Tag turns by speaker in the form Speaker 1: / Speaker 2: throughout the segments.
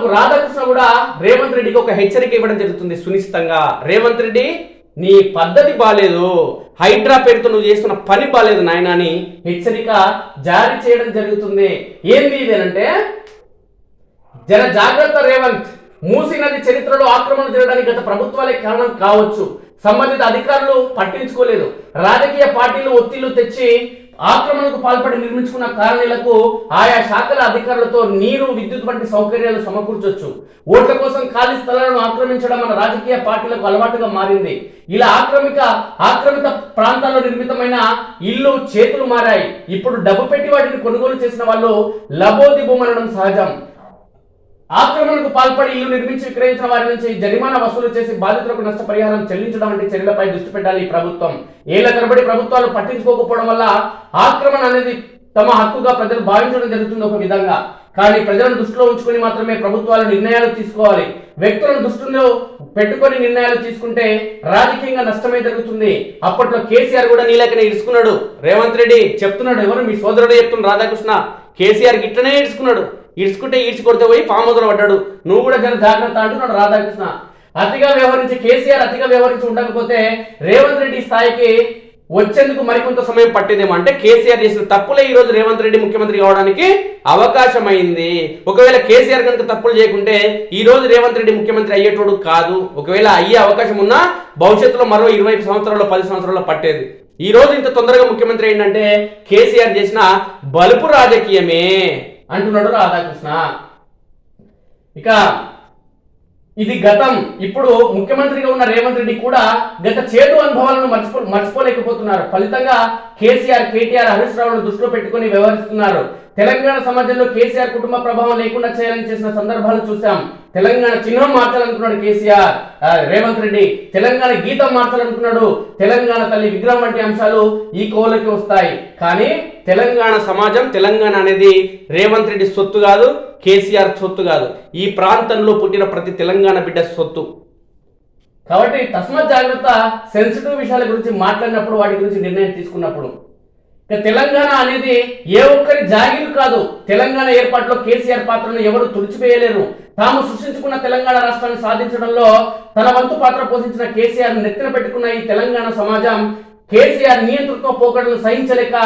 Speaker 1: పక్కకు రాధాకృష్ణ కూడా రేవంత్ రెడ్డికి ఒక హెచ్చరిక ఇవ్వడం జరుగుతుంది. సునిశ్చితంగా రేవంత్ రెడ్డి నీ పద్ధతి బాలేదు. హైడ్రా పేరుతో నువ్వు చేస్తున్న పని బాలేదు నాయన అని హెచ్చరిక జారీ చేయడం జరుగుతుంది. ఏంది ఇదేనంటే జన జాగ్రత్త రేవంత్ మూసీ నది చరిత్రలో ఆక్రమణ జరగడానికి గత ప్రభుత్వాలే కారణం కావచ్చు. సంబంధిత అధికారులు పట్టించుకోలేదు. రాజకీయ పార్టీలు ఒత్తిళ్ళు తెచ్చి ఆక్రమణకు పాల్పడి నిర్మించుకున్న కాలనీలకు ఆయా శాఖల అధికారులతో నీరు విద్యుత్ వంటి సౌకర్యాలు సమకూర్చొచ్చు. ఓట్ల కోసం ఖాళీ స్థలాలను ఆక్రమించడం మన రాజకీయ పార్టీలకు అలవాటుగా మారింది. ఇలా ఆక్రమిక ఆక్రమిత ప్రాంతాల్లో నిర్మితమైన ఇల్లు చేతులు మారాయి. ఇప్పుడు డబ్బు పెట్టి వాటిని కొనుగోలు చేసిన వాళ్ళు లబోదిబోమనడం సహజం. ఆక్రమణకు పాల్పడి ఇల్లు నిర్మించి విక్రయించిన వారి నుంచి జరిమానా వసూలు చేసి బాధితులకు నష్టపరిహారం చెల్లించడం వంటి చర్యలపై దృష్టి పెట్టాలి ప్రభుత్వం. ఏళ్ళ తరబడి ప్రభుత్వాలు పట్టించుకోకపోవడం వల్ల ఆక్రమణ అనేది తమ హక్కుగా ప్రజలు భావించడం జరుగుతుంది ఒక విధంగా. కానీ ప్రజలను దృష్టిలో ఉంచుకొని మాత్రమే ప్రభుత్వాలు నిర్ణయాలు తీసుకోవాలి. వ్యక్తులను దృష్టిలో పెట్టుకొని నిర్ణయాలు తీసుకుంటే రాజకీయంగా నష్టమే జరుగుతుంది. అప్పట్లో కేసీఆర్ కూడా నీలకనే ఇడుచుకున్నాడు రేవంత్ రెడ్డి చెప్తున్నాడు ఎవరు మీ సోదరుడే చెప్తున్నాడు రాధాకృష్ణ? కేసీఆర్ గిట్లనే ఇడుచుకున్నాడు ఈడ్చుకుంటే ఈడ్చి కొడితే పోయి పాముదలు పడ్డాడు. నువ్వు కూడా జర జాగ్రత్త అంటున్నాడు రాధాకృష్ణ. అతిగా వ్యవహరించి కేసీఆర్ అతిగా వ్యవహరించి ఉండకపోతే రేవంత్ రెడ్డి స్థాయికి వచ్చేందుకు మరికొంత సమయం పట్టిందేమో అంటే కేసీఆర్ చేసిన తప్పులే ఈ రోజు రేవంత్ రెడ్డి ముఖ్యమంత్రి కావడానికి అవకాశం అయింది ఒకవేళ కేసీఆర్ కనుక తప్పులు చేయకుంటే ఈ రోజు రేవంత్ రెడ్డి ముఖ్యమంత్రి అయ్యేటోడు కాదు. ఒకవేళ అయ్యే అవకాశం ఉన్నా భవిష్యత్తులో మరో ఇరవై సంవత్సరాల్లో పది సంవత్సరాల్లో పట్టేది. ఈ రోజు ఇంత తొందరగా ముఖ్యమంత్రి ఏంటంటే కేసీఆర్ చేసిన బలుపు రాజకీయమే. అంటున్నాడు రాధాకృష్ణ. ఇక ఇది గతం. ఇప్పుడు ముఖ్యమంత్రిగా ఉన్న రేవంత్ రెడ్డి కూడా గత చేదు అనుభవాలను మర్చిపో మర్చిపోలేకపోతున్నారు. ఫలితంగా కేసీఆర్ కేటీఆర్ హరీష్ రావును దృష్టిలో పెట్టుకొని వ్యవహరిస్తున్నారు. తెలంగాణ సమాజంలో కేసీఆర్ కుటుంబ ప్రభావం లేకుండా చేయాలని చేసిన సందర్భాలు చూసాం తెలంగాణ చిహ్నం మార్చాలనుకున్నాడు కేసీఆర్. రేవంత్ రెడ్డి తెలంగాణ గీతం మార్చాలనుకున్నాడు. తెలంగాణ తల్లి విగ్రహం వంటి అంశాలు ఈ కోవలోకి వస్తాయి. కానీ తెలంగాణ సమాజం తెలంగాణ అనేది రేవంత్ రెడ్డి సొత్తు కాదు కేసీఆర్ సొత్తు కాదు. ఈ ప్రాంతంలో పుట్టిన ప్రతి తెలంగాణ బిడ్డ సొత్తు. కాబట్టి తస్మాత్ జాగ్రత్త సెన్సిటివ్ విషయాల గురించి మాట్లాడినప్పుడు వాటి గురించి నిర్ణయం తీసుకున్నప్పుడు. తెలంగాణ అనేది ఏ ఒక్కరి జాగీరు కాదు. తెలంగాణ ఏర్పాటులో కేసీఆర్ పాత్రను ఎవరు తుడిచివేయలేరు. తాము సృష్టించుకున్న తెలంగాణ రాష్ట్రాన్ని సాధించడంలో తన వంతు పాత్ర పోషించిన కేసీఆర్ నెత్తిన పెట్టుకున్న ఈ తెలంగాణ సమాజం కేసీఆర్ నియంతృత్వ పోకడలు సహించలేక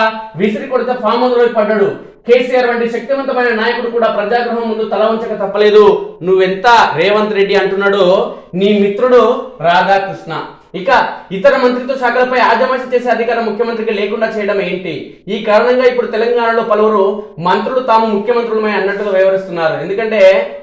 Speaker 1: విసిరి కొడితే ఫామ్ హౌస్లో పడ్డాడు. కేసీఆర్ వంటి శక్తివంతమైన నాయకుడు కూడా ప్రజాగృహం ముందు తల ఉంచక తప్పలేదు. నువ్వెంత రేవంత్ రెడ్డి అంటున్నాడో నీ మిత్రుడు రాధాకృష్ణ. ఇక ఇతర మంత్రిత్వ శాఖలపై ఆజమాషి చేసే అధికారం ముఖ్యమంత్రికి లేకుండా చేయడం ఏంటి? ఈ కారణంగా ఇప్పుడు తెలంగాణలో పలువురు మంత్రులు తాము ముఖ్యమంత్రులమై అన్నట్టుగా వ్యవహరిస్తున్నారు. ఎందుకంటే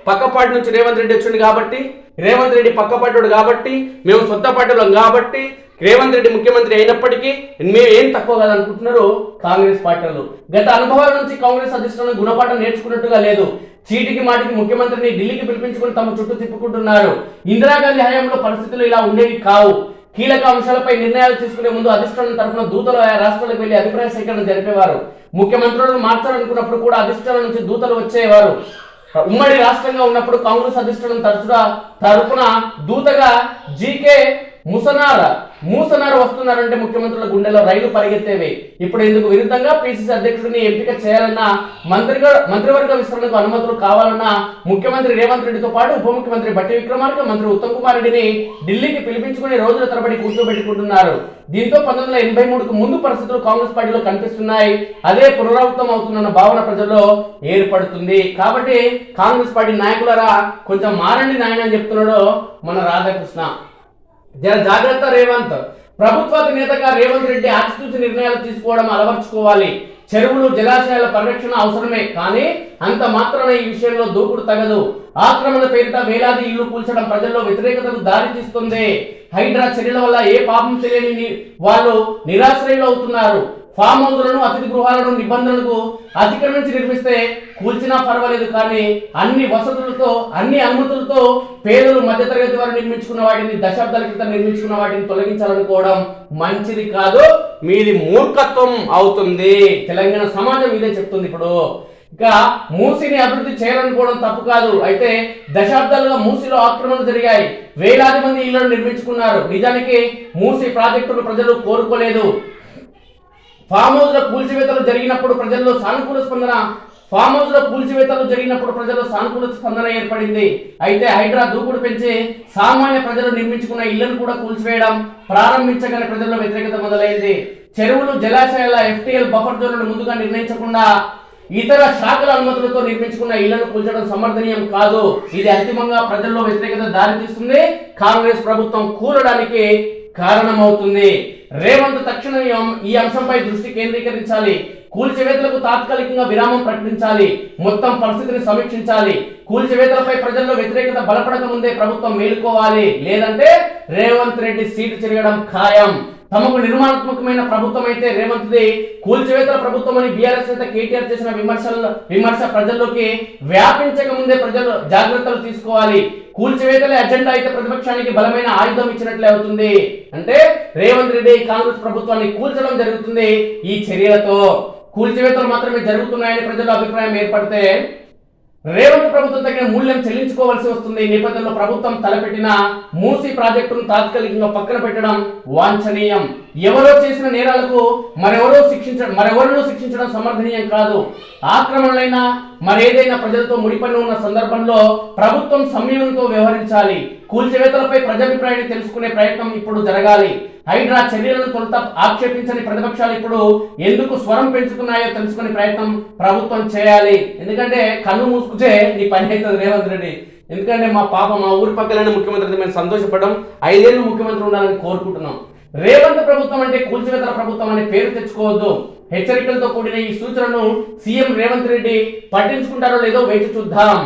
Speaker 1: పక్కపాటి నుంచి రేవంత్ రెడ్డి వచ్చింది కాబట్టి రేవంత్ రెడ్డి పక్కపాటుడు కాబట్టి మేము సొంత పార్టీలం కాబట్టి రేవంత్ రెడ్డి ముఖ్యమంత్రి అయినప్పటికీ మేము ఏం తక్కువ కాదనుకుంటున్నారు కాంగ్రెస్ పార్టీలు. గత అనుభవాల నుంచి కాంగ్రెస్ అధిష్టానం గుణపాఠం నేర్చుకున్నట్టుగా లేదు. చీటికి మాటికి ముఖ్యమంత్రిని ఢిల్లీకి పిలిపించుకుని తమ చుట్టూ తిప్పుకుంటున్నారు. ఇందిరాగాంధీ హయాంలో పరిస్థితులు ఇలా ఉండేవి కావు. కీలక అంశాలపై నిర్ణయాలు తీసుకునే ముందు అధిష్టానం తరఫున దూతలు ఆయా రాష్ట్రాలకు వెళ్ళి అభిప్రాయ సేకరణ జరిపేవారు. ముఖ్యమంత్రులను మార్చాలనుకున్నప్పుడు కూడా అధిష్టానం నుంచి దూతలు వచ్చేవారు. ఉమ్మడి రాష్ట్రంగా ఉన్నప్పుడు కాంగ్రెస్ అధిష్టానం తరచుగా తరపున దూతగా జీకే ముసనార్ మూసనార్ వస్తున్నారంటే ముఖ్యమంత్రుల గుండెలో రైలు పరిగెత్తేవి. ఇప్పుడు ఇందుకు విరుద్ధంగా పిసిసి అధ్యక్షుడిని ఎంపిక చేయాలన్నా మంత్రిగా మంత్రివర్గ విస్తరణకు అనుమతులు కావాలన్నా ముఖ్యమంత్రి రేవంత్ రెడ్డితో పాటు ఉప ముఖ్యమంత్రి బట్టి విక్రమార్క మంత్రి ఉత్తమ్ కుమార్ రెడ్డిని ఢిల్లీకి పిలిపించుకుని రోజుల తరబడి కూర్చోబెట్టుకుంటున్నారు. దీంతో పంతొమ్మిది వందల ఎనభై మూడుకు ముందు పరిస్థితులు కాంగ్రెస్ పార్టీలో కనిపిస్తున్నాయి. అదే పునరావృతం అవుతున్న భావన ప్రజల్లో ఏర్పడుతుంది. కాబట్టి కాంగ్రెస్ పార్టీ నాయకులరా కొంచెం మారండి నాయన అని చెప్తున్నాడు మన రాధాకృష్ణ. జర జాగ్రత్త రేవంత్. ప్రభుత్వ నేతగా రేవంత్ రెడ్డి ఆచితూచి నిర్ణయాలు తీసుకోవడం అలవర్చుకోవాలి. చెరువులు జలాశయాల పరిరక్షణ అవసరమే కానీ అంత మాత్రాన ఈ విషయంలో దూకుడు తగదు. ఆక్రమణ పేరిట వేలాది ఇల్లు కూల్చడం ప్రజల్లో వ్యతిరేకతకు దారి తీస్తుంది. హైడ్రా చర్యల వల్ల ఏ పాపం తెలియని వాళ్ళు నిరాశ్రయులు అవుతున్నారు ఫామ్ హౌస్లను అతిథి గృహాలను నిబంధనలకు అతిక్రమించి నిర్మిస్తే కూల్చినా పర్వాలేదు కానీ అన్ని వసతులతో అన్ని అనుమతులతో పేదలు మధ్యతరగతి వారు నిర్మించుకున్న వాటిని దశాబ్దాల క్రితం నిర్మించుకున్న వాటిని తొలగించాలనుకోవడం మంచిది కాదు మీది మూర్ఖత్వం అవుతుంది. తెలంగాణ సమాజం ఇదే చెప్తుంది ఇప్పుడు. ఇక మూసిని అభివృద్ధి చేయాలనుకోవడం తప్పు కాదు. అయితే దశాబ్దాలుగా మూసిలో ఆక్రమణలు జరిగాయి. వేలాది మంది ఇళ్ళను నిర్మించుకున్నారు. నిజానికి మూసి ప్రాజెక్టును ప్రజలు కోరుకోలేదు. ఫామ్ హౌస్లో కూల్చివేతలు జరిగినప్పుడు ప్రజల్లో సానుకూల స్పందన ఫామ్ హౌస్లో కూల్చివేతలు జరిగినప్పుడు ప్రజల్లో సానుకూల స్పందన ఏర్పడింది. అయితే హైడ్రా దూకుడు పెంచి సామాన్య ప్రజలు నిర్మించుకున్న ఇళ్ళను కూడా కూల్చివేయడం ప్రారంభించగానే ప్రజల్లో వ్యతిరేకత మొదలైంది. చెరువులు జలాశయాల ఎఫ్టీఎల్ బఫర్ జోన్లను ముందుగా నిర్ణయించకుండా ఇతర శాఖల అనుమతులతో నిర్మించుకున్న ఇళ్ళను కూల్చడం సమర్థనీయం కాదు. ఇది అంతిమంగా ప్రజల్లో వ్యతిరేకత దారితీస్తుంది. కాంగ్రెస్ ప్రభుత్వం కూలడానికి కారణమవుతుంది. రేవంత్ తక్షణం ఈ అంశంపై దృష్టి కేంద్రీకరించాలి. కూల్చివేతలకు తాత్కాలికంగా విరామం ప్రకటించాలి. మొత్తం పరిస్థితిని సమీక్షించాలి. కూల్చివేతలపై ప్రజల్లో వ్యతిరేకత బలపడక ముందే ప్రభుత్వం మేలుకోవాలి. లేదంటే రేవంత్ రెడ్డి సీటు చెరగడం ఖాయం. తమకు నిర్మాణాత్మకమైన ప్రభుత్వం అయితే రేవంత్ది కూల్చివేతల ప్రభుత్వం అని బీఆర్ఎస్ నేత కేటీఆర్ చేసిన విమర్శల విమర్శ ప్రజల్లోకి వ్యాపించక ముందే ప్రజలు జాగ్రత్తలు తీసుకోవాలి. కూల్చివేతల అజెండా అయితే ప్రతిపక్షానికి బలమైన ఆయుధం ఇచ్చినట్లే అవుతుంది. అంటే రేవంత్ రెడ్డి కాంగ్రెస్ ప్రభుత్వాన్ని కూల్చడం జరుగుతుంది ఈ చర్యలతో. కూల్చివేతలు మాత్రమే జరుగుతున్నాయని ప్రజల అభిప్రాయం ఏర్పడితే రేవంత్ ప్రభుత్వం తగిన మూల్యం చెల్లించుకోవాల్సి వస్తుంది. ఈ నేపథ్యంలో ప్రభుత్వం తలపెట్టిన మూసి ప్రాజెక్టును తాత్కాలికంగా పక్కన పెట్టడం వాంఛనీయం. ఎవరో చేసిన నేరాలకు మరెవరో శిక్షించడం మరెవరినో శిక్షించడం సమర్థనీయం కాదు. ఆక్రమణలైన మరేదైనా ప్రజలతో ముడిపడి ఉన్న సందర్భంలో ప్రభుత్వం సంయమనంతో వ్యవహరించాలి. కూల్చివేతలపై ప్రజాభిప్రాయాన్ని తెలుసుకునే ప్రయత్నం ఇప్పుడు జరగాలి. హైడ్రా చర్యలను తొలుత ఆక్షేపించని ప్రతిపక్షాలు ఇప్పుడు ఎందుకు స్వరం పెంచుతున్నాయో తెలుసుకునే ప్రయత్నం ప్రభుత్వం చేయాలి. ఎందుకంటే కన్ను మూసుకుంటే నీ పని అవుతుంది రేవంత్ రెడ్డి. ఎందుకంటే మా పాప మా ఊరి పక్కలైన ముఖ్యమంత్రి మేము సంతోషపడడం ఐదేళ్ళు ముఖ్యమంత్రి ఉండాలని కోరుకుంటున్నాం. రేవంత్ ప్రభుత్వం అంటే కూల్చివేతల ప్రభుత్వం అనే పేరు తెచ్చుకోవద్దు. హెచ్చరికలతో కూడిన ఈ సూచనను సీఎం రేవంత్ రెడ్డి పట్టించుకుంటారో లేదో వేచి చూద్దాం.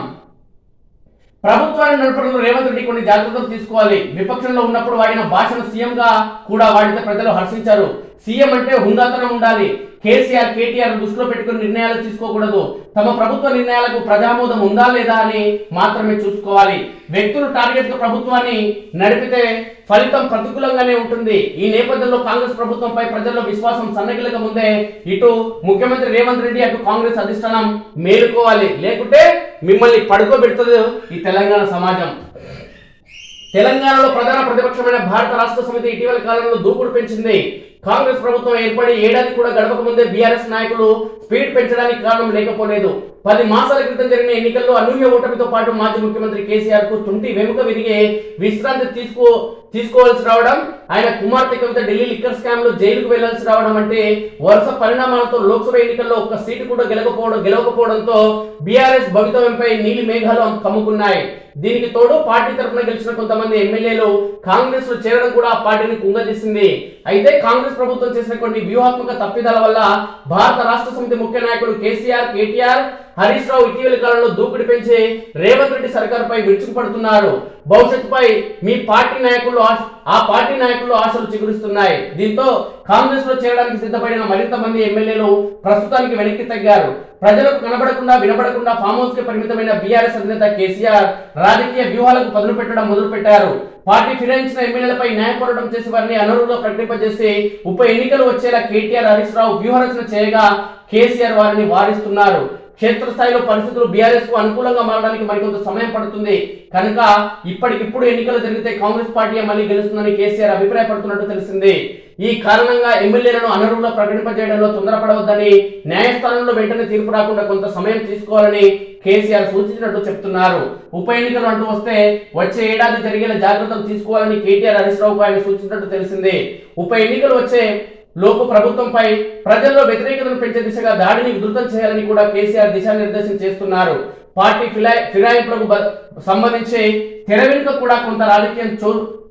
Speaker 1: ప్రభుత్వాన్ని నడపడంలో రేవంత్ రెడ్డి కొన్ని జాగ్రత్తలు తీసుకోవాలి. విపక్షంలో ఉన్నప్పుడు వాడిన భాషను సీఎంగా కూడా వాడితే ప్రజలు హర్షించారు. సీఎం అంటే హుందాతనం ఉండాలి. కేసీఆర్ కేటీఆర్ దృష్టిలో పెట్టుకుని నిర్ణయాలు తీసుకోకూడదు. తమ ప్రభుత్వ నిర్ణయాలకు ప్రజామోదం ఉందా లేదా అని మాత్రమే చూసుకోవాలి. వ్యక్తులు టార్గెట్ ప్రభుత్వాన్ని నడిపితే ఫలితం ప్రతికూలంగానే ఉంటుంది. ఈ నేపథ్యంలో కాంగ్రెస్ ప్రభుత్వంపై ప్రజల్లో విశ్వాసం సన్నగిలక ముందే ఇటు ముఖ్యమంత్రి రేవంత్ రెడ్డి అటు కాంగ్రెస్ అధిష్టానం మేలుకోవాలి. లేకుంటే మిమ్మల్ని పడుకోబెడుతుంది ఈ తెలంగాణ సమాజం. తెలంగాణలో ప్రధాన ప్రతిపక్షమైన భారత రాష్ట్ర సమితి ఇటీవల కాలంలో దూకుడు పెంచింది. కాంగ్రెస్ ప్రభుత్వం ఏర్పడి ఏడాది కూడా గడపక ముందే బీఆర్ఎస్ నాయకులు స్పీడ్ పెంచడానికి కారణం లేకపోలేదు. పది మాసాల క్రితం జరిగిన ఎన్నికల్లో అనూహ్య ఓటమితో పాటు మాజీ ముఖ్యమంత్రి కేసీఆర్కు తుంటి వెనుక విరిగే విశ్రాంతి తీసుకో తీసుకోవాల్సి రావడం ఆయన కుమార్తె కవిత ఢిల్లీ లిక్కర్ స్కామ్లో జైలుకు వెళ్ళాల్సి రావడం అంటే వరుస పరిణామాలతో లోక్సభ ఎన్నికల్లో ఒక్క సీటు కూడా గెలకపోవడం గెలవకపోవడంతో బీఆర్ఎస్ భవితవ్యంపై నీలి మేఘాలు కమ్ముకున్నాయి. దీనికి తోడు పార్టీ తరఫున గెలిచిన కొంతమంది ఎమ్మెల్యేలు కాంగ్రెస్లో చేరడం కూడా ఆ పార్టీని కుంగదీసింది. అయితే కాంగ్రెస్ ప్రభుత్వం చేసిన కొన్ని వ్యూహాత్మక తప్పిదాల వల్ల భారత రాష్ట్ర సమితి ముఖ్య నాయకుడు కేసీఆర్ కేటీఆర్ హరీష్ రావు ఇటీవలి కాలంలో దూకుడు పెంచి రేవంత్ రెడ్డి సర్కార్పై విరుచుకుపడుతున్నారు. భవిష్యత్తుపై మీ పార్టీ నాయకులు ఆ పార్టీ నాయకులు ఆశలు చిగురిస్తున్నాయి. దీంతో కాంగ్రెస్లో చేరడానికి సిద్ధపడిన మరింత మంది ఎమ్మెల్యేలు ప్రస్తుతానికి వెనక్కి తగ్గారు. ప్రజలకు కనబడకుండా వినబడకుండా ఫామ్ హౌస్కి పరిమితమైన బీఆర్ఎస్ అధినేత కేసీఆర్ రాజకీయ వ్యూహాలకు పదులు పెట్టడం మొదలు పెట్టారు పార్టీ ఫిరాయించిన ఎమ్మెల్యేలపై న్యాయ పోరాటం చేసి వారిని అనర్హులుగా ప్రకటింపజేసి ఉప ఎన్నికలు వచ్చేలా కేటీఆర్ హరీష్ రావు వ్యూహరచన చేయగా కేసీఆర్ వారిని వారిస్తున్నారు. క్షేత్రస్థాయిలో పరిస్థితులు బీఆర్ఎస్కు అనుకూలంగా మారడానికి మరికొంత సమయం పడుతుంది. కనుక ఇప్పటికిప్పుడు ఎన్నికలు జరిగితే కాంగ్రెస్ పార్టీ మళ్ళీ గెలుస్తుందని కేసీఆర్ అభిప్రాయపడుతున్నట్టు తెలిసింది. ఈ కారణంగా ఎమ్మెల్యేలను అనర్హులుగా ప్రకటింపజేయడంలో తొందరపడవద్దని న్యాయస్థానంలో వెంటనే తీర్పు రాకుండా కొంత సమయం తీసుకోవాలని కేసీఆర్ సూచించినట్టు చెప్తున్నారు. ఉప ఎన్నికలు అంటూ వస్తే వచ్చే ఏడాది జరిగేలా జాగ్రత్తలు తీసుకోవాలని కేటీఆర్ హరీష్ రావుకు ఆయన సూచించినట్టు తెలిసింది. ఉప ఎన్నికలు వచ్చే లోపు ప్రభుత్వంపై ప్రజల్లో వ్యతిరేకతను పెంచే దిశగా దాడిని ఉధృతం చేయాలని కూడా కేసీఆర్ దిశానిర్దేశం చేస్తున్నారు. పార్టీ ఫిరాయి ఫిరాయింపులకు బ- సంబంధించి తెర వెనుక కూడా కొంత రాజకీయం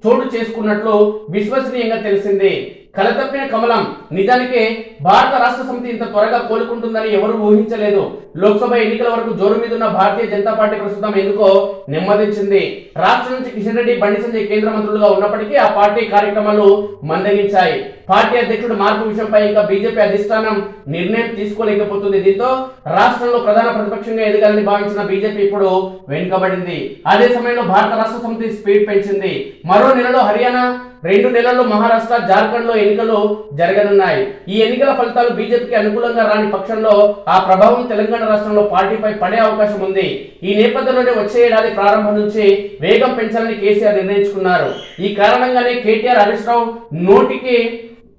Speaker 1: చోటు చేసుకున్నట్లు విశ్వసనీయంగా తెలిసింది. కలతప్పిన కమలం. నిజానికి భారత రాష్ట్ర సమితి ఇంత త్వరగా కోలుకుంటుందని ఎవరు ఊహించలేదు. లోక్సభ ఎన్నికల వరకు జోరు మీద ఉన్న భారతీయ జనతా పార్టీ ప్రస్తుతం ఎందుకో నెమ్మదించింది. రాష్ట్రం నుంచి కిషన్ రెడ్డి బండి సంజయ్ కేంద్ర మంత్రులుగా ఉన్నప్పటికీ ఆ పార్టీ కార్యక్రమాలు మందగించాయి. పార్టీ అధ్యక్షుడు మార్పు విషయంపై ఇంకా బీజేపీ అధిష్టానం నిర్ణయం తీసుకోలేకపోతుంది. దీంతో రాష్ట్రంలో ప్రధాన ప్రతిపక్షంగా ఎదగాలని భావించిన బీజేపీ ఇప్పుడు వెనుకబడింది. అదే సమయంలో భారత రాష్ట్ర సమితి స్పీడ్ పెంచింది. మరో నెలలో హర్యానా రెండు నెలల్లో మహారాష్ట్ర జార్ఖండ్లో ఎన్నికలు జరగనున్నాయి. ఈ ఎన్నికల ఫలితాలు బీజేపీకి అనుకూలంగా రాని పక్షంలో ఆ ప్రభావం తెలంగాణ రాష్ట్రంలో పార్టీపై పడే అవకాశం ఉంది. ఈ నేపథ్యంలోనే వచ్చే ఏడాది ప్రారంభం నుంచి వేగం పెంచాలని కేసీఆర్ నిర్ణయించుకున్నారు. ఈ కారణంగానే కేటీఆర్ హరీష్ రావు నోటికి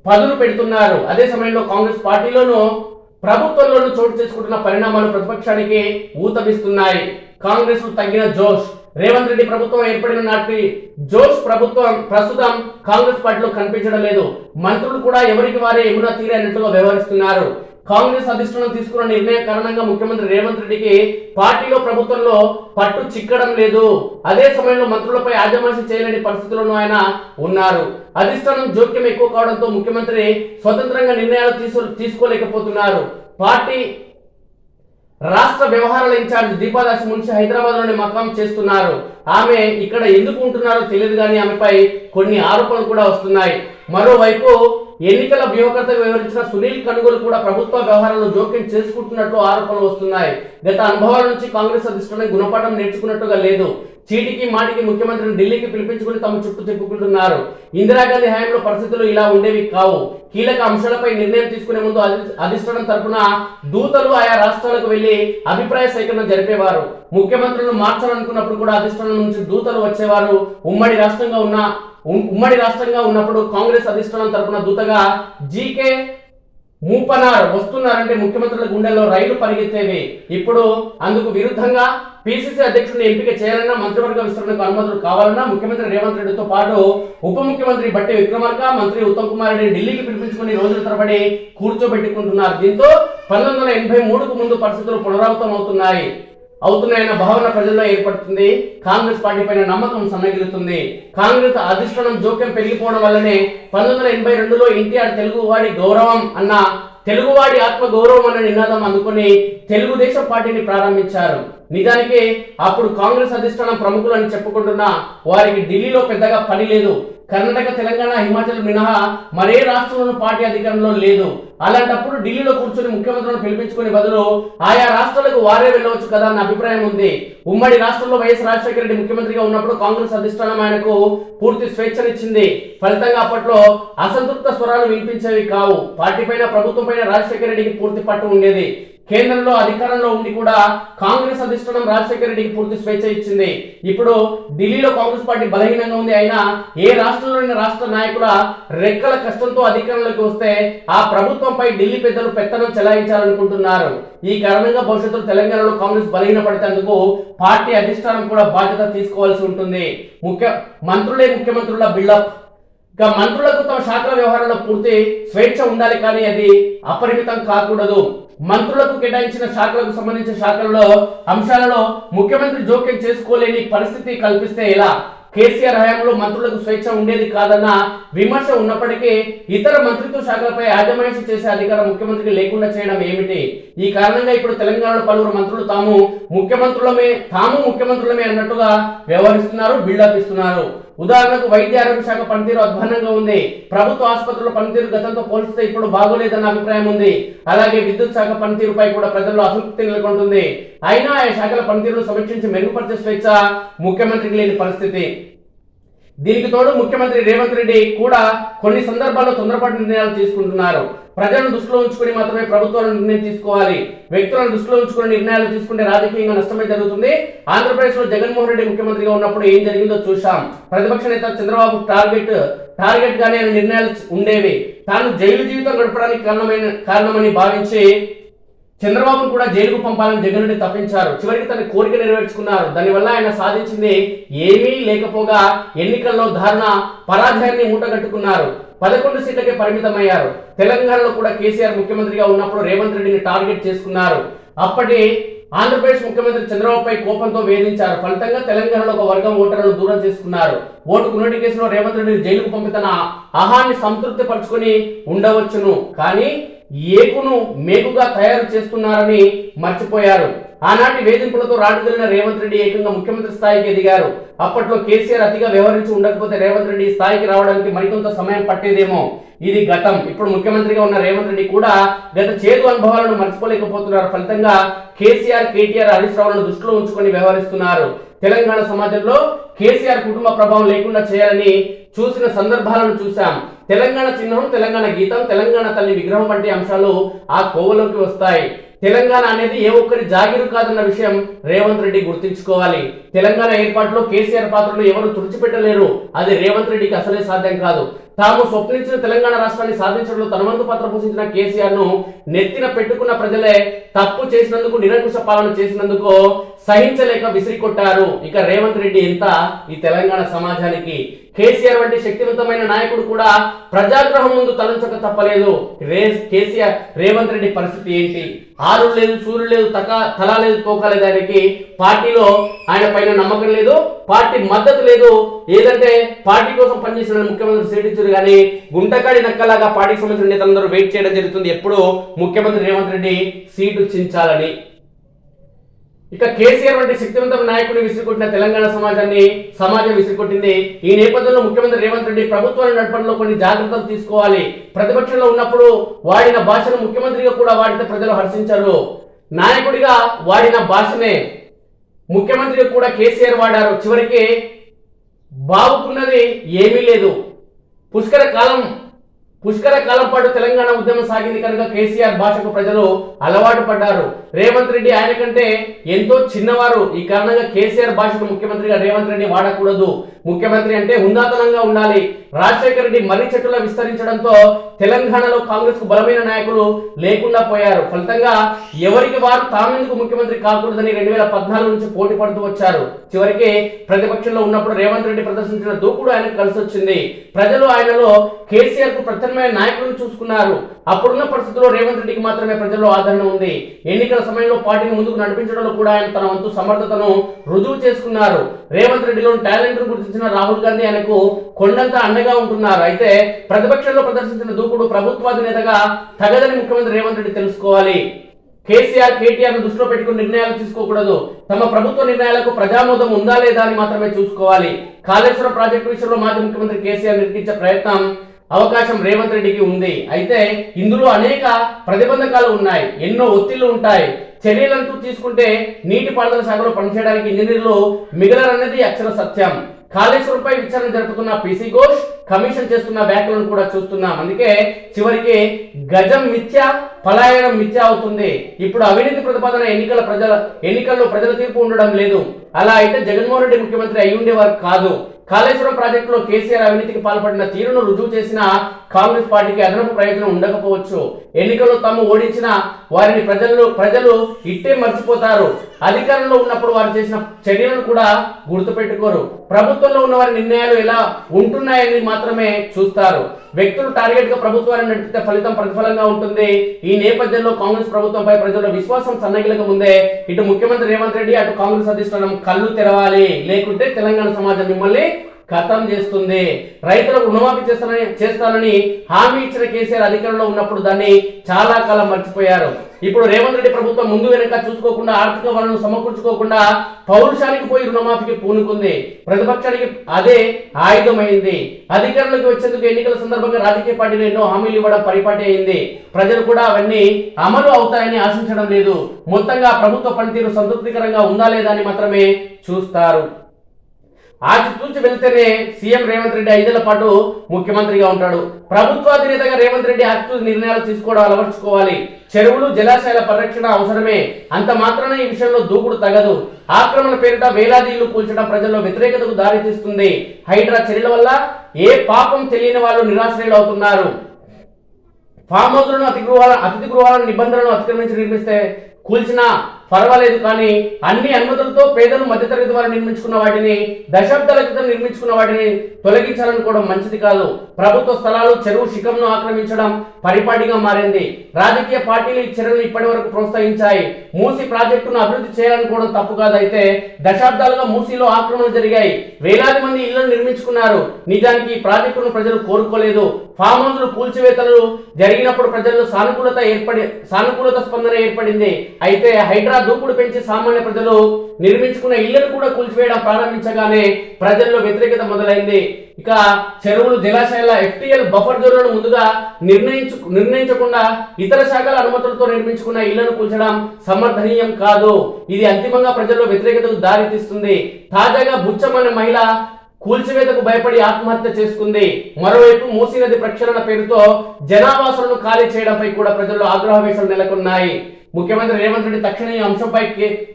Speaker 1: పదులు పెడుతున్నారు. అదే సమయంలో కాంగ్రెస్ పార్టీలోనూ ప్రభుత్వంలోనూ చోటు చేసుకుంటున్న పరిణామాలు ప్రతిపక్షానికి ఊతమిస్తున్నాయి. కాంగ్రెస్ తగ్గిన జోష్ రేవంత్ రెడ్డి ప్రభుత్వం ఏర్పడిన నాటి జోష్ ప్రభుత్వం ప్రస్తుతం కాంగ్రెస్ పార్టీలో కనిపించడం లేదు. మంత్రులు కూడా ఎవరికి వారే ఎగున తీరైనట్టుగా వ్యవహరిస్తున్నారు. కాంగ్రెస్ అధిష్టానం తీసుకున్న నిర్ణయం కారణంగా ముఖ్యమంత్రి రేవంత్ రెడ్డికి పార్టీలో ప్రభుత్వంలో పట్టు చిక్కడం లేదు. అదే సమయంలో మంత్రులపై ఆజమాషి చేయలేని పరిస్థితుల్లోనూ ఆయన ఉన్నారు. అధిష్టానం జోక్యం ఎక్కువ కావడంతో ముఖ్యమంత్రి స్వతంత్రంగా నిర్ణయాలు తీసుకోలేకపోతున్నారు. పార్టీ రాష్ట్ర వ్యవహారాల ఇన్ఛార్జ్ దీపాదాసి మున్షి హైదరాబాద్లోని మకాం చేస్తున్నారు. ఆమె ఇక్కడ ఎందుకు ఉంటున్నారో తెలియదు కానీ ఆమెపై కొన్ని ఆరోపణలు కూడా వస్తున్నాయి. మరోవైపు ఎన్నికల వ్యూహకర్త వివరించిన సునీల్ కనుగోలు కూడా ప్రభుత్వ వ్యవహారాల్లో జోక్యం చేసుకుంటున్నట్టు ఆరోపణలు వస్తున్నాయి. గత అనుభవాల నుంచి కాంగ్రెస్ అధిష్టానం గుణపాఠం నేర్చుకున్నట్టుగా లేదు. చీటికి మాటికి ముఖ్యమంత్రిని ఢిల్లీకి పిలిపించుకుని తమ చుట్టూ తిప్పుకుంటున్నారు. ఇందిరాగాంధీ హయాంలో పరిస్థితులు ఇలా ఉండేవి కావు. కీలక అంశాలపై నిర్ణయం తీసుకునే ముందు అధిష్టానం తరపున దూతలు ఆయా రాష్ట్రాలకు వెళ్ళి అభిప్రాయ సేకరణ జరిపేవారు. ముఖ్యమంత్రులను మార్చాలనుకున్నప్పుడు కూడా అధిష్టానం నుంచి దూతలు వచ్చేవారు. ఉమ్మడి రాష్ట్రంగా ఉన్న ఉమ్- ఉమ్మడి రాష్ట్రంగా ఉన్నప్పుడు కాంగ్రెస్ అధిష్టానం తరపున దూతగా జీకే మూపనార్ వస్తున్నారంటే ముఖ్యమంత్రుల గుండెల్లో రైలు పరిగెత్తేవి. ఇప్పుడు అందుకు విరుద్ధంగా పిసిసి అధ్యక్షుడిని ఎంపిక చేయాలన్నా మంత్రివర్గ విస్తరణకు అనుమతులు కావాలన్నా ముఖ్యమంత్రి రేవంత్ రెడ్డితో పాటు ఉప ముఖ్యమంత్రి బట్టి విక్రమార్క మంత్రి ఉత్తమ్ కుమార్ రెడ్డి ఢిల్లీకి పిలిపించుకుని రోజుల తరబడి కూర్చోబెట్టుకుంటున్నారు. దీంతో పంతొమ్మిది వందల ఎనభై మూడుకు ముందు పరిస్థితులు పునరావృతం అవుతున్నాయి అవుతున్నాయన్న భావన ప్రజల్లో ఏర్పడుతుంది. కాంగ్రెస్ పార్టీ పైన నమ్మకం సన్నగిలుతుంది కాంగ్రెస్ అధిష్టానం జోక్యం పెరిగిపోవడం వల్లనే పంతొమ్మిది వందల ఎనభై రెండులో ఎన్టీఆర్ తెలుగువాడి గౌరవం అన్న తెలుగువాడి ఆత్మ గౌరవం అన్న నినాదం అందుకుని తెలుగుదేశం పార్టీని ప్రారంభించారు. నిజానికి అప్పుడు కాంగ్రెస్ అధిష్టానం ప్రముఖులు అని చెప్పుకుంటున్న వారికి ఢిల్లీలో పెద్దగా పని లేదు. కర్ణాటక తెలంగాణ హిమాచల్ మినహా మరే రాష్ట్రంలోనూ పార్టీ అధికారంలో లేదు. అలాంటప్పుడు ఢిల్లీలో కూర్చొని ముఖ్యమంత్రులను పిలిపించుకునే బదులు ఆయా రాష్ట్రాలకు వారే వెళ్ళవచ్చు కదా అన్న అభిప్రాయం ఉంది. ఉమ్మడి రాష్ట్రంలో వైఎస్ రాజశేఖర రెడ్డి ముఖ్యమంత్రిగా ఉన్నప్పుడు కాంగ్రెస్ అధిష్టానం ఆయనకు పూర్తి స్వేచ్ఛనిచ్చింది. ఫలితంగా అప్పట్లో అసంతృప్త స్వరాలు వినిపించేవి కావు. పార్టీ పైన ప్రభుత్వం పైన రాజశేఖర రెడ్డికి పూర్తి పట్టు ఉండేది. కేంద్రంలో అధికారంలో ఉండి కూడా కాంగ్రెస్ అధిష్టానం రాజశేఖర రెడ్డికి పూర్తి స్వేచ్ఛ ఇచ్చింది. ఇప్పుడు ఢిల్లీలో కాంగ్రెస్ పార్టీ బలహీనంగా ఉంది అయినా ఏ రాష్ట్రంలోని రాష్ట్ర నాయకుల రెక్కల కష్టంతో అధికారంలోకి వస్తే ఆ ప్రభుత్వంపై ఢిల్లీ పెద్దలు పెత్తనం చెలాయించాలనుకుంటున్నారు. ఈ కారణంగా భవిష్యత్తులో తెలంగాణలో కాంగ్రెస్ బలహీనపడేందుకు పార్టీ అధిష్టానం కూడా బాధ్యత తీసుకోవాల్సి ఉంటుంది. ముఖ్య మంత్రులే ముఖ్యమంత్రుల బిల్డప్. ఇక మంత్రులకు తమ శాఖల వ్యవహారంలో పూర్తి స్వేచ్ఛ ఉండాలి కానీ అది అపరిమితం కాకూడదు. మంత్రులకు కేటాయించిన శాఖలకు సంబంధించిన శాఖలలో అంశాలలో ముఖ్యమంత్రి జోక్యం చేసుకోలేని పరిస్థితి కల్పిస్తే ఎలా? కేసీఆర్ హయాంలో మంత్రులకు స్వేచ్ఛ ఉండేది కాదన్న విమర్శ ఉన్నప్పటికీ ఇతర మంత్రిత్వ శాఖలపై ఆజమాయిషి చేసే అధికారం ముఖ్యమంత్రికి లేకుండా చేయడం ఏమిటి? ఈ కారణంగా ఇప్పుడు తెలంగాణలో పలువురు మంత్రులు తాము ముఖ్యమంత్రులమే తాము ముఖ్యమంత్రులమే అన్నట్టుగా వ్యవహరిస్తున్నారు బిల్డప్ ఇస్తున్నారు. ఉదాహరణకు వైద్య ఆరోగ్య శాఖ పనితీరు అధ్వానంగా ఉంది. ప్రభుత్వ ఆసుపత్రుల పనితీరు గతంతో పోలిస్తే ఇప్పుడు బాగోలేదన్న అభిప్రాయం ఉంది. అలాగే విద్యుత్ శాఖ పనితీరుపై కూడా ప్రజల్లో అసంతృప్తి నెలకొంటుంది. అయినా ఆ శాఖల పనితీరును సమీక్షించి మెరుగుపరిచే స్వేచ్ఛ ముఖ్యమంత్రికి లేని పరిస్థితి. దీనికి తోడు ముఖ్యమంత్రి రేవంత్ రెడ్డి కూడా కొన్ని సందర్భాల్లో తొందరపాటు నిర్ణయాలు తీసుకుంటున్నారు. ప్రజలను దృష్టిలో ఉంచుకుని మాత్రమే ప్రభుత్వాలు నిర్ణయం తీసుకోవాలి. వ్యక్తులను దృష్టిలో ఉంచుకుని నిర్ణయాలు తీసుకుంటే రాజకీయంగా నష్టమే జరుగుతుంది. ఆంధ్రప్రదేశ్లో జగన్మోహన్ రెడ్డి ముఖ్యమంత్రిగా ఉన్నప్పుడు ఏం జరిగిందో చూశాం. ప్రతిపక్ష నేత చంద్రబాబు టార్గెట్ టార్గెట్ గానే ఆయన నిర్ణయాలు ఉండేవి. తాను జైలు జీవితం గడపడానికి కారణమైన కారణమని భావించి చంద్రబాబును కూడా జైలుకు పంపాలని జగన్ రెడ్డి తప్పించారు. చివరికి తన కోరిక నెరవేర్చుకున్నారు. దానివల్ల ఆయన సాధించింది ఏమీ లేకపోగా ఎన్నికల్లో ధారణ పరాజయాన్ని మూటగట్టుకున్నారు. పదకొండు సీట్లకే పరిమితమయ్యారు. తెలంగాణలో కూడా కేసీఆర్ ముఖ్యమంత్రిగా ఉన్నప్పుడు రేవంత్ రెడ్డిని టార్గెట్ చేసుకున్నారు. అప్పటి ఆంధ్రప్రదేశ్ ముఖ్యమంత్రి చంద్రబాబుపై కోపంతో వేధించారు. ఫలితంగా తెలంగాణలో ఒక వర్గం ఓటర్లను దూరం చేసుకున్నారు. ఓటు కున్నటి కేసులో రేవంత్ రెడ్డిని జైలుకు పంపి తన ఆహాన్ని సంతృప్తి పరుచుకుని ఉండవచ్చును. కానీ ఏకును మేకుగా తయారు చేస్తున్నారని మర్చిపోయారు. ఆనాటి వేధింపులతో రాటుదలిన రేవంత్ రెడ్డి ఏకంగా ముఖ్యమంత్రి స్థాయికి ఎదిగారు. అప్పట్లో కేసీఆర్ అతిగా వ్యవహరించి ఉండకపోతే రేవంత్ రెడ్డి స్థాయికి రావడానికి మరికొంత సమయం పట్టేదేమో. ఇది గతం. ఇప్పుడు ముఖ్యమంత్రిగా ఉన్న రేవంత్ రెడ్డి కూడా గత చేదు అనుభవాలను మర్చిపోలేకపోతున్నారు. ఫలితంగా కేసీఆర్ కేటీఆర్ హరీష్ రావులను దృష్టిలో ఉంచుకొని వ్యవహరిస్తున్నారు. తెలంగాణ సమాజంలో కేసీఆర్ కుటుంబ ప్రభావం లేకుండా చేయాలని చూసిన సందర్భాలను చూశాం. తెలంగాణ చిహ్నం తెలంగాణ గీతం తెలంగాణ తల్లి విగ్రహం వంటి అంశాలు ఆ కోవలోకి వస్తాయి. తెలంగాణ అనేది ఏ ఒక్కరి జాగీరు కాదన్న విషయం రేవంత్ రెడ్డి గుర్తించుకోవాలి. తెలంగాణ ఏర్పాటులో కేసీఆర్ పాత్రలు ఎవరు తుడిచిపెట్టలేరు. అది రేవంత్ రెడ్డికి అసలే సాధ్యం కాదు. తాము స్వప్నించిన తెలంగాణ రాష్ట్రాన్ని సాధించడంలో తనవంతు పాత్ర పోషించిన కేసీఆర్ను నెత్తిన పెట్టుకున్న ప్రజలే తప్పు చేసినందుకు నిరంకుశ పాలన చేసినందుకు సహించలేక విసిరికొట్టారు. ఇక రేవంత్ రెడ్డి ఎంత ఈ తెలంగాణ సమాజానికి? కేసీఆర్ వంటి శక్తివంతమైన నాయకుడు కూడా ప్రజాగ్రహం ముందు తలంచక తప్పలేదు. రే కేసీఆర్ రేవంత్ రెడ్డి పరిస్థితి ఏంటి? ఆరు లేదు సూర్యుడు లేదు తక తల లేదు తోక దానికి. ఆయనకి పార్టీలో ఆయన పైన నమ్మకం లేదు పార్టీ మద్దతు లేదు. ఏదంటే పార్టీ కోసం పనిచేసిన ముఖ్యమంత్రి సీట్ ఇచ్చారు కానీ గుంటకాడి నక్కలాగా పార్టీకి సంబంధించిన నేతలందరూ వెయిట్ చేయడం జరుగుతుంది. ఎప్పుడు ముఖ్యమంత్రి రేవంత్ రెడ్డి సీటు చించాలని. ఇక కేసీఆర్ వంటి శక్తివంతం నాయకుడిని విసిరికొట్టిన తెలంగాణ సమాజాన్ని సమాజం విసిరికొట్టింది. ఈ నేపథ్యంలో ముఖ్యమంత్రి రేవంత్ రెడ్డి ప్రభుత్వాన్ని నడపడంలో కొన్ని జాగ్రత్తలు తీసుకోవాలి. ప్రతిపక్షంలో ఉన్నప్పుడు వాడిన భాషను ముఖ్యమంత్రిగా కూడా వాడితే ప్రజలు హర్షించారు. నాయకుడిగా వాడిన భాషనే ముఖ్యమంత్రిగా కూడా కేసీఆర్ వాడారు. చివరికి బాగుకున్నది ఏమీ లేదు. పుష్కర కాలం పుష్కర కాలం పాటు తెలంగాణ ఉద్యమం సాగింది కనుక కేసీఆర్ భాషకు ప్రజలు అలవాటు పడ్డారు. రేవంత్ రెడ్డి ఆయన కంటే ఎంతో చిన్నవారు. ఈ కారణంగా కేసీఆర్ భాషకు ముఖ్యమంత్రిగా రేవంత్ రెడ్డి వాడకూడదు. ముఖ్యమంత్రి అంటే ఉందాతనంగా ఉండాలి. రాజశేఖర రెడ్డి మర్రి చెట్టులా విస్తరించడంతో తెలంగాణలో కాంగ్రెస్కు బలమైన నాయకులు లేకుండా పోయారు. ఫలితంగా ఎవరికి వారు తామెందుకు ముఖ్యమంత్రి కాకూడదని రెండు వేల పద్నాలుగు నుంచి పోటీ పడుతూ వచ్చారు. చివరికి ప్రతిపక్షంలో ఉన్నప్పుడు రేవంత్ రెడ్డి ప్రదర్శించిన దూకుడు ఆయనకు కలిసి వచ్చింది ప్రజలు ఆయనలో కేసీఆర్కు ప్రత్యామ్నాయ నాయకులను చూసుకున్నారు. అప్పుడున్న పరిస్థితుల్లో రేవంత్ రెడ్డికి మాత్రమే ప్రజల్లో ఆదరణ ఉంది. ఎన్నికల సమయంలో పార్టీని ముందుకు నడిపించడంలో కూడా ఆయన తన వంతు సమర్థతను రుజువు చేసుకున్నారు. రేవంత్ రెడ్డిలోని టాలెంట్ గుర్తించిన రాహుల్ గాంధీ ఆయనకు కొండంత అండగా ఉంటున్నారు. అయితే ప్రతిపక్షంలో ప్రదర్శించిన దూకుడు ప్రభుత్వాధినేతగా తగదని ముఖ్యమంత్రి రేవంత్ రెడ్డి తెలుసుకోవాలి. కేసీఆర్ కేటీఆర్ దృష్టిలో పెట్టుకుని నిర్ణయాలు తీసుకోకూడదు. తమ ప్రభుత్వ నిర్ణయాలకు ప్రజామోదం ఉందా లేదా అని మాత్రమే చూసుకోవాలి. కాళేశ్వరం ప్రాజెక్టు విషయంలో మాజీ ముఖ్యమంత్రి కేసీఆర్ నిర్మించే ప్రయత్నం అవకాశం రేవంత్ రెడ్డికి ఉంది. అయితే ఇందులో అనేక ప్రతిబంధకాలు ఉన్నాయి. ఎన్నో ఒత్తిళ్ళు ఉంటాయి. చర్యలంటూ తీసుకుంటే నీటిపారుదల శాఖలో పనిచేయడానికి ఇంజనీర్లు మిగలరన్నది అక్షర సత్యం. కాళేశ్వరంపై విచారణ జరుపుతున్న పిసి ఘోష్ కమిషన్ చేస్తున్న వ్యాఖ్యలను కూడా చూస్తున్నాం. అందుకే చివరికి గజం మిథ్య పలాయనం మిథ్య అవుతుంది. ఇప్పుడు అవినీతి ప్రతిపాదన ఎన్నికల ప్రజల ఎన్నికల్లో ప్రజల తీర్పు ఉండడం లేదు. అలా అయితే జగన్మోహన్ రెడ్డి ముఖ్యమంత్రి అయి ఉండేవారు కాదు. కాళేశ్వరం ప్రాజెక్టులో కేసీఆర్ అవినీతికి పాల్పడిన తీరును రుజువు చేసిన కాంగ్రెస్ పార్టీకి అదనపు ప్రయోజనం ఉండకపోవచ్చు. ఎన్నికల్లో తాము ఓడించిన వారిని ప్రజలు ప్రజలు ఇట్టే మర్చిపోతారు. అధికారంలో ఉన్నప్పుడు వారు చేసిన చర్యలను కూడా గుర్తుపెట్టుకోరు. ప్రభుత్వంలో ఉన్న వారి నిర్ణయాలు ఎలా ఉంటున్నాయని మాత్రమే చూస్తారు. వ్యక్తులు టార్గెట్గా ప్రభుత్వాన్ని నడిపితే ఫలితం ప్రతిఫలంగా ఉంటుంది. ఈ నేపథ్యంలో కాంగ్రెస్ ప్రభుత్వంపై ప్రజల విశ్వాసం సన్నగిలక ముందే ఇటు ముఖ్యమంత్రి రేవంత్ రెడ్డి అటు కాంగ్రెస్ అధిష్టానం కళ్ళు తెరవాలి. లేకుంటే తెలంగాణ సమాజం మిమ్మల్ని ఖతం చేస్తుంది. రైతులకు రుణమాఫీ చేస్తానని చేస్తానని హామీ ఇచ్చిన కేసీఆర్ అధికారంలో ఉన్నప్పుడు దాన్ని చాలా కాలం మర్చిపోయారు. ఇప్పుడు రేవంత్ రెడ్డి ప్రభుత్వం ముందు వెనక చూసుకోకుండా ఆర్థిక వనరులు సమకూర్చుకోకుండా పౌరుషానికి పోయి రుణమాఫీకి పూనుకుంది. ప్రతిపక్షానికి అదే ఆయుధమైంది. అధికారంలోకి వచ్చేందుకు ఎన్నికల సందర్భంగా రాజకీయ పార్టీలు ఎన్నో హామీలు ఇవ్వడం పరిపాటి అయింది. ప్రజలు కూడా అవన్నీ అమలు అవుతాయని ఆశించడం లేదు. మొత్తంగా ప్రభుత్వ పనితీరు సంతృప్తికరంగా ఉందా లేదా అని మాత్రమే చూస్తారు. ఆచితూచి వెళ్తేనే సీఎం రేవంత్ రెడ్డి ఐదేళ్ళ పాటు ముఖ్యమంత్రిగా ఉంటాడు. ప్రభుత్వాధినేతగా రేవంత్ రెడ్డి ఆచితూచి నిర్ణయాలు తీసుకోవడం అలవర్చుకోవాలి. చెరువులు జలాశయాల పరిరక్షణ అవసరమే. అంత మాత్రాన ఈ విషయంలో దూకుడు తగదు. ఆక్రమణ పేరిట వేలాది ఇల్లు కూల్చడం ప్రజల్లో వ్యతిరేకతకు దారితీస్తుంది హైడ్రా చర్యల వల్ల ఏ పాపం తెలియని వాళ్ళు నిరాశ్రయులు అవుతున్నారు. ఫామ్ హౌస్లను అతి గృహాల అతిథి గృహాల నిబంధనలను అతిక్రమించి నిర్మిస్తే కూల్చినా పర్వాలేదు కానీ అన్ని అనుమతులతో పేదలు మధ్యతరగతి వారు నిర్మించుకున్న వాటిని దశాబ్దాల క్రితం నిర్మించుకున్న వాటిని తొలగించాలనుకోవడం మంచిది కాదు. ప్రభుత్వ స్థలాలు చెరువు శిఖంను ఆక్రమించడం పరిపాటిగా మారింది. రాజకీయ పార్టీలు ఈ చర్యలను ఇప్పటి వరకు ప్రోత్సహించాయి. మూసి ప్రాజెక్టును అభివృద్ధి చేయాలనుకోవడం తప్పు కాదు. అయితే దశాబ్దాలుగా మూసీలో ఆక్రమణలు జరిగాయి. వేలాది మంది ఇళ్ళను నిర్మించుకున్నారు. నిజానికి ఈ ప్రాజెక్టును ప్రజలు కోరుకోలేదు. ఫామ్ హౌస్లు కూల్చివేతలు జరిగినప్పుడు ప్రజల్లో సానుకూలత ఏర్పడి సానుకూలత స్పందన ఏర్పడింది. అయితే హైడ్రా దూకుడు పెంచి సామాన్య ప్రజలు నిర్మించుకున్న ఇళ్ళను కూడా కూల్చివేయడం ప్రారంభించగానే ప్రజల్లో వ్యతిరేకత మొదలైంది. ఇక చెరువులు జలాశయాల ఎఫ్టీఎల్ బఫర్ జోన్లను ముందుగా నిర్ణయించు నిర్ణయించకుండా ఇతర శాఖల అనుమతులతో నిర్మించుకున్న ఇళ్ళను కూల్చడం సమర్థనీయం కాదు. ఇది అంతిమంగా ప్రజల్లో వ్యతిరేకతకు దారితీస్తుంది. తాజాగా బుచ్చం అనే మహిళ కూల్చివేతకు భయపడి ఆత్మహత్య చేసుకుంది. మరోవైపు మూసీ నది ప్రక్షాళన పేరుతో జనావాసాలను ఖాళీ చేయడంపై కూడా ప్రజల్లో ఆగ్రహవేశాలు నెలకొన్నాయి. ముఖ్యమంత్రి రేవంత్ రెడ్డి తక్షణ ఈ అంశంపై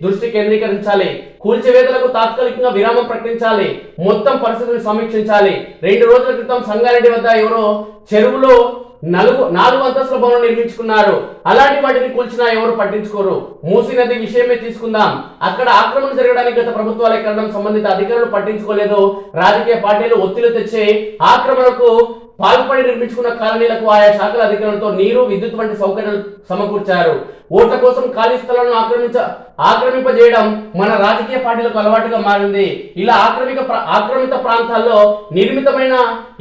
Speaker 1: దృష్టి కేంద్రీకరించాలి. కూల్చివేతలకు తాత్కాలికంగా విరామం ప్రకటించాలి. మొత్తం పరిస్థితిని సమీక్షించాలి. రెండు రోజుల క్రితం సంగారెడ్డి వద్ద ఎవరో చెరువులో నలుగు నాలుగు అంతస్తుల భవనం నిర్మించుకున్నారు. అలాంటి వాటిని కూల్చినా ఎవరు పట్టించుకోరు. మూసీ నది విషయమే తీసుకుందాం. అక్కడ ఆక్రమణ జరగడానికి గత ప్రభుత్వాలే కారణం సంబంధిత అధికారులు పట్టించుకోలేదు. రాజకీయ పార్టీలు ఒత్తిడి తెచ్చే ఆక్రమణకు పాల్పడి నిర్మించుకున్న కాలనీలకు ఆయా శాఖల అధికారులతో నీరు విద్యుత్ వంటి సౌకర్యాలు సమకూర్చారు. ఓట్ల కోసం ఖాళీ స్థలాలను ఆక్రమించ ఆక్రమింపజేయడం మన రాజకీయ పార్టీలకు అలవాటుగా మారింది. ఇలా ఆక్రమిక ఆక్రమిత ప్రాంతాల్లో నిర్మితమైన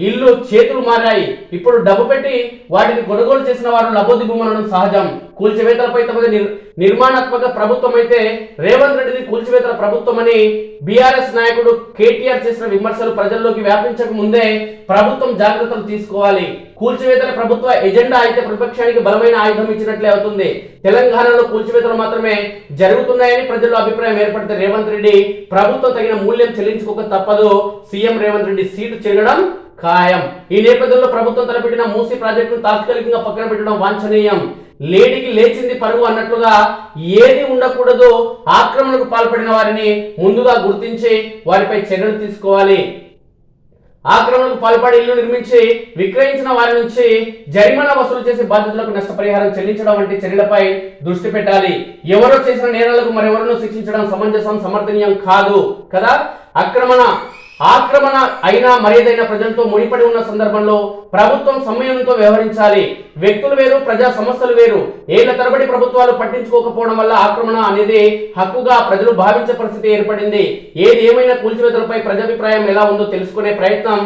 Speaker 1: ఇల్లు చేతులు మారాయి. ఇప్పుడు డబ్బు పెట్టి వాటిని కొనుగోలు చేసిన వారు లబోదిబుమనడం సహజం. కూల్చివేతలపై తమది నిర్మాణాత్మక ప్రభుత్వం అయితే రేవంత్ రెడ్డిది కూల్చివేతల ప్రభుత్వం అని బీఆర్ఎస్ నాయకుడు కేటీఆర్ చేసిన విమర్శలు ప్రజల్లోకి వ్యాపించక ముందే ప్రభుత్వం జాగ్రత్తలు తీసుకోవాలి. కూల్చివేతల ప్రభుత్వ ఎజెండా అయితే ప్రతిపక్షానికి బలమైన ఆయుధం ఇచ్చినట్లే అవుతుంది. తెలంగాణలో కూల్చివేతలు మాత్రమే జరుగుతున్నాయని ప్రజల్లో అభిప్రాయం ఏర్పడితే రేవంత్ రెడ్డి ప్రభుత్వం తగిన మూల్యం చెల్లించుకోక తప్పదు. సీఎం రేవంత్ రెడ్డి సీటు చేరడం ఖాయం. ఈ నేపథ్యంలో ప్రభుత్వం తలపెట్టిన మూసి ప్రాజెక్టును తాత్కాలికంగా పక్కన పెట్టడం వాంఛనీయం. లేడికి లేచింది పరుగు అన్నట్లుగా ఏది ఉండకూడదో ఆక్రమణకు పాల్పడిన వారిని ముందుగా గుర్తించి వారిపై చర్యలు తీసుకోవాలి. ఆక్రమణకు పాల్పడి ఇల్లు నిర్మించి విక్రయించిన వారి నుంచి జరిమానా వసూలు చేసి బాధితులకు నష్టపరిహారం చెల్లించడం వంటి చర్యలపై దృష్టి పెట్టాలి. ఎవరో చేసిన నేరాలకు మరెవరినో శిక్షించడం సమంజసం సమర్థనీయం కాదు కదా? ఆక్రమణ ఆక్రమణ అయినా మరేదైనా ప్రజలతో ముడిపడి ఉన్న సందర్భంలో ప్రభుత్వం సంయమనంతో వ్యవహరించాలి. వ్యక్తులు వేరు ప్రజా సమస్యలు వేరు. ఏళ్ళ తరబడి ప్రభుత్వాలు పట్టించుకోకపోవడం వల్ల ఆక్రమణ అనేది హక్కుగా ప్రజలు భావించే పరిస్థితి ఏర్పడింది. ఏది ఏమైనా కూల్చివేతలపై ప్రజాభిప్రాయం ఎలా ఉందో తెలుసుకునే ప్రయత్నం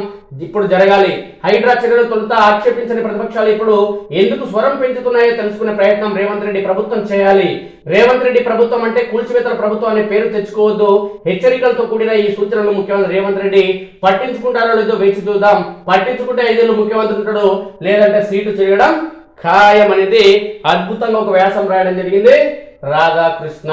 Speaker 1: ఇప్పుడు జరగాలి. హైడ్రా చర్యలు తొలుత ఆక్షేపించని ప్రతిపక్షాలు ఇప్పుడు ఎందుకు స్వరం పెంచుతున్నాయో తెలుసుకునే ప్రయత్నం రేవంత్ రెడ్డి ప్రభుత్వం చేయాలి. రేవంత్ రెడ్డి ప్రభుత్వం అంటే కూల్చివేతల ప్రభుత్వం అనే పేరు తెచ్చుకోవద్దు. హెచ్చరికలతో కూడిన ఈ సూచనలు ముఖ్యమంత్రి రేవంత్ రెడ్డి పట్టించుకుంటారో లేదో వేచి చూద్దాం. పట్టించుకుంటే ఐదేళ్ళు ముఖ్యమంత్రి ఉంటాడు. లేదంటే సీటు చేయడం ఖాయం అనేది అద్భుతంగా ఒక వ్యాసం రాయడం జరిగింది. రాధాకృష్ణ.